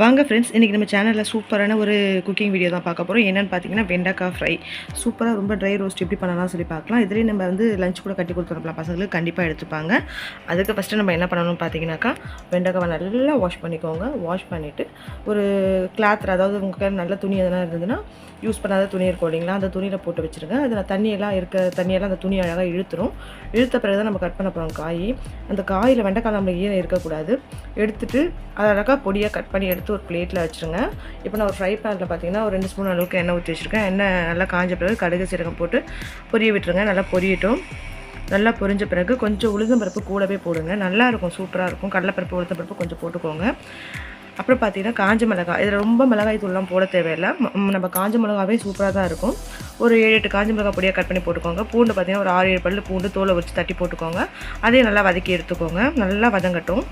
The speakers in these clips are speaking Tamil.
வாங்க ஃப்ரெண்ட்ஸ் இன்றைக்கி நம்ம சேனலில் சூப்பரான ஒரு குக்கிங் வீடியோ தான் பார்க்க போகிறோம் என்னென்னு பார்த்தீங்கன்னா வெண்டைக்காய் ஃப்ரை சூப்பராக ரொம்ப ட்ரை ரோஸ்ட் எப்படி பண்ணலாம் சொல்லி பார்க்கலாம். இதுலேயே நம்ம வந்து லஞ்ச் கூட கட்டி கொடுத்துருப்பலாம் பசங்களுக்கு கண்டிப்பாக எடுத்துப்பாங்க. அதுக்கு ஃபஸ்ட்டு நம்ம என்ன பண்ணணும்னு பார்த்தீங்கன்னாக்கா வெண்டைக்காவை நல்லா வாஷ் பண்ணிக்கோங்க. வாஷ் பண்ணிவிட்டு ஒரு கிளாத்தில் அதாவது உங்களுக்கு நல்ல துணி எதனா இருந்ததுன்னா யூஸ் பண்ணாத துணி இருக்கும் இல்லைங்களா? அந்த துணியில் போட்டு வச்சுருங்க. அதில் தண்ணியெல்லாம் இருக்க தண்ணியெல்லாம் அந்த துணி அழகாக இழுத்துரும். இழுத்த பிறகு தான் நம்ம கட் பண்ண போகிறோம் காய். அந்த காயில் வெண்டைக்காய் நம்மளுக்கு ஈரம் இருக்கக்கூடாது. எடுத்துகிட்டு அதை அழகாக பொடியாக கட் பண்ணி எடுத்து ஒரு பிளேட்டில் வச்சுருங்க. இப்போ நான் ஒரு ஃப்ரை பேனில் பார்த்தீங்கன்னா ஒரு ரெண்டு ஸ்பூன் அளவுக்கு எண்ணெய் ஊற்றி வச்சுருக்கேன். எண்ணெய் நல்லா காஞ்ச பிறகு கடுகு சீரகம் போட்டு பொரிய விட்டுருங்க. நல்லா பொரியட்டும். நல்லா பொரிஞ்ச பிறகு கொஞ்சம் உளுந்தம்பருப்பு கூடவே போடுங்க. நல்லா இருக்கும் சூப்பராக இருக்கும். கடலைப்பருப்பு உளுந்தம்பருப்பு கொஞ்சம் போட்டுக்கோங்க. அப்புறம் பார்த்தீங்கன்னா காஞ்ச மிளகாய். இதில் ரொம்ப மிளகாய் தூள்லாம் போட தேவையில்லை. நம்ம காஞ்ச மிளகாவே சூப்பராக தான் இருக்கும். ஒரு ஏழு எட்டு காஞ்ச மிளகாய் பொடியாக கட் பண்ணி போட்டுக்கோங்க. பூண்டு பார்த்தீங்கன்னா ஒரு ஆறு ஏழு பல்லு பூண்டு தோலை வச்சு தட்டி போட்டுக்கோங்க. அதையும் நல்லா வதக்கி எடுத்துக்கோங்க. நல்லா வதங்கட்டும்.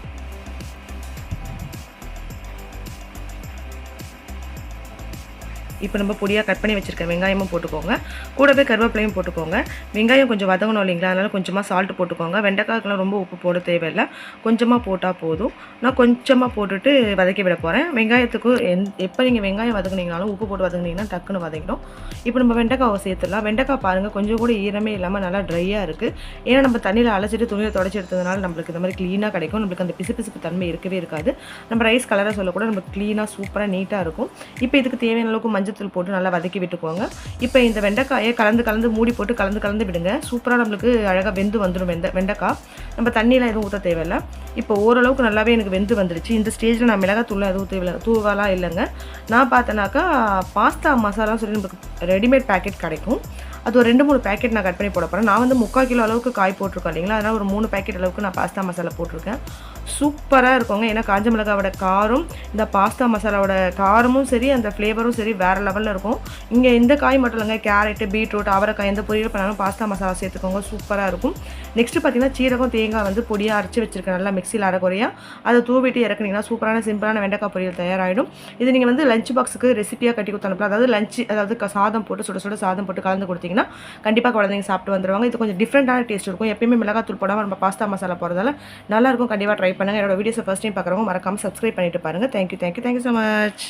இப்போ நம்ம பொடியாக கட் பண்ணி வச்சுருக்க வெங்காயமும் போட்டுக்கோங்க. கூடவே கருவேப்பிலையும் போட்டுக்கோங்க. வெங்காயம் கொஞ்சம் வதங்கணும் இல்லைங்களா? அதனால் கொஞ்சமாக சால்ட் போட்டுக்கோங்க. வெண்டைக்காய்க்கெலாம் ரொம்ப உப்பு போட தேவையில்லை. கொஞ்சமாக போட்டால் போதும். நான் கொஞ்சமாக போட்டுட்டு வதக்கி விட போகிறேன் வெங்காயத்துக்கு எந் எப்போ நீங்கள் வெங்காயம் வதக்குனீங்கனாலும் உப்பு போட்டு வதக்குனீங்கன்னா டக்குன்னு வதங்கிடும். இப்போ நம்ம வெண்டைக்காவை சேர்த்துடலாம். வெண்டைக்காய் பாருங்கள் கொஞ்சம் கூட ஈரமே இல்லாமல் நல்லா ட்ரையாக இருக்குது ஏன்னா நம்ம தண்ணியில் அழைச்சிட்டு துணியில் தொடச்சி எடுத்ததுனால நம்மளுக்கு இந்த மாதிரி க்ளீனாக கிடைக்கும். நம்மளுக்கு அந்த பிசுபிசுப்பு தன்மை இருக்கவே இருக்காது. நம்ம ரைஸ் கலரை சொல்லக்கூட நம்ம க்ளீனாக சூப்பராக நீட்டாக இருக்கும். இப்போ இதுக்கு தேவையான அளவுக்கு மஞ்சள் மஞ்சத்தூள் போட்டு நல்லா வதக்கி விட்டுக்கோங்க. இப்போ இந்த வெண்டைக்காயை கலந்து கலந்து மூடி போட்டு கலந்து கலந்து விடுங்க. சூப்பராக நம்மளுக்கு அழகாக வெந்து வந்துடும் வெந்த வெண்டைக்காய். நம்ம தண்ணியெலாம் எதுவும் ஊற்ற தேவையில்லை. இப்போ ஓரளவுக்கு நல்லாவே எனக்கு வெந்து வந்துடுச்சு. இந்த ஸ்டேஜில் நான் மிளகாத்தூள் எதுவும் தேவையில்லை தூவாலாம் இல்லைங்க. நான் பார்த்தேனாக்கா பாஸ்தா மசாலா சொல்லி நமக்கு ரெடிமேட் பேக்கெட் கிடைக்கும். அது ஒரு ரெண்டு மூணு பேக்கெட் நான் கட் பண்ணி போட போகிறேன் நான் வந்து முக்கால் கிலோ அளவுக்கு காய் போட்டிருக்கேன் இல்லைங்களா? அதனால் ஒரு மூணு பேக்கெட் அளவுக்கு நான் பாஸ்தா மசாலா போட்டிருக்கேன். சூப்பராக இருக்குங்க. ஏன்னா காஞ்ச மிளகாவோட காரம் இந்த பாஸ்தா மசாலாவோட காரமும் சரி அந்த ஃப்ளேவரும் சரி வேறு லெவலில் இருக்கும். இங்கே இந்த காய் மட்டும் இல்லைங்க. கேரட்டு பீட்ரூட் அவரைக்காய் எந்த பொரியல் பண்ணாலும் பாஸ்தா மசாலா சேர்த்துக்கோங்க. சூப்பராக இருக்கும். நெக்ஸ்ட்டு பார்த்தீங்கன்னா சீரகம் தேங்காய் வந்து பொடியாக அரைச்சி வச்சிருக்கேன். நல்லா மிக்சியில் அரைக்குறையாக அதை தூவிட்டு இறக்குனீங்கன்னா சூப்பரான சிம்பிளான வெண்டைக்காய் பொரியல் தயாராகிடும் இது நீங்கள் வந்து லஞ்ச் பாக்ஸுக்கு ரெசிபியாக கட்டி கொடுத்து அனுப்பலாம். அதாவது லஞ்ச் அதாவது சாதம் போட்டு சுட சுட சாதம் போட்டு கலந்து கொடுத்தீங்கன்னா கண்டிப்பாக குழந்தைங்க சாப்பிட்டு வந்துடுவாங்க இது கொஞ்சம் டிஃப்ரெண்ட்டான டேஸ்ட் இருக்கும். எப்பயுமே மிளகாத்தூள் போடாமல் நம்ம பாஸ்தா மசாலா போகிறதால நல்லா இருக்கும். கண்டிப்பாக ட்ரை பண்ணுங்கள் என்னோடய வீடியோஸை ஃபஸ்ட் டைம் பார்க்குறவங்க மறக்காமல் சப்ஸ்கிரைப் பண்ணிட்டு பாருங்கள் thank you thank you thank you so much